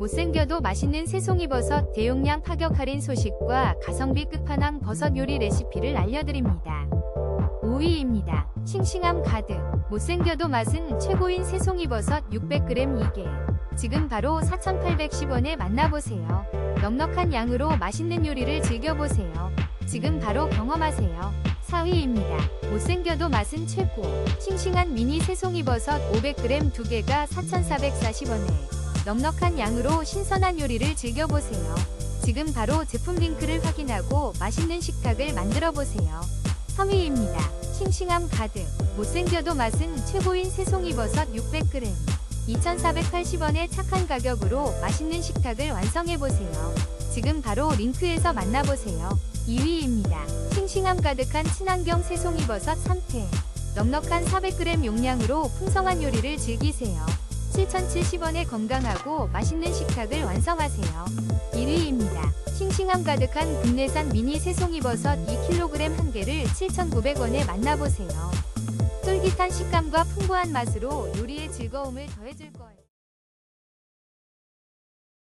못생겨도 맛있는 새송이버섯 대용량 파격 할인 소식과 가성비 끝판왕 버섯 요리 레시피를 알려드립니다. 5위입니다. 싱싱함 가득. 못생겨도 맛은 최고인 새송이버섯 600g 2개. 지금 바로 4,810원에 만나보세요. 넉넉한 양으로 맛있는 요리를 즐겨보세요. 지금 바로 경험하세요. 4위입니다. 못생겨도 맛은 최고. 싱싱한 미니 새송이버섯 500g 2개가 4,440원에 넉넉한 양으로 신선한 요리를 즐겨보세요. 지금 바로 제품 링크를 확인하고 맛있는 식탁을 만들어 보세요. 3위입니다. 싱싱함 가득. 못생겨도 맛은 최고인 새송이버섯 600g. 2,480원의 착한 가격으로 맛있는 식탁을 완성해보세요. 지금 바로 링크에서 만나보세요. 2위입니다. 싱싱함 가득한 친환경 새송이버섯 3태. 넉넉한 400g 용량으로 풍성한 요리를 즐기세요. 7,070원에 건강하고 맛있는 식탁을 완성하세요. 1위입니다. 싱싱함 가득한 국내산 미니 새송이버섯 2kg 한 개를 7,900원에 만나보세요. 쫄깃한 식감과 풍부한 맛으로 요리의 즐거움을 더해줄 거예요.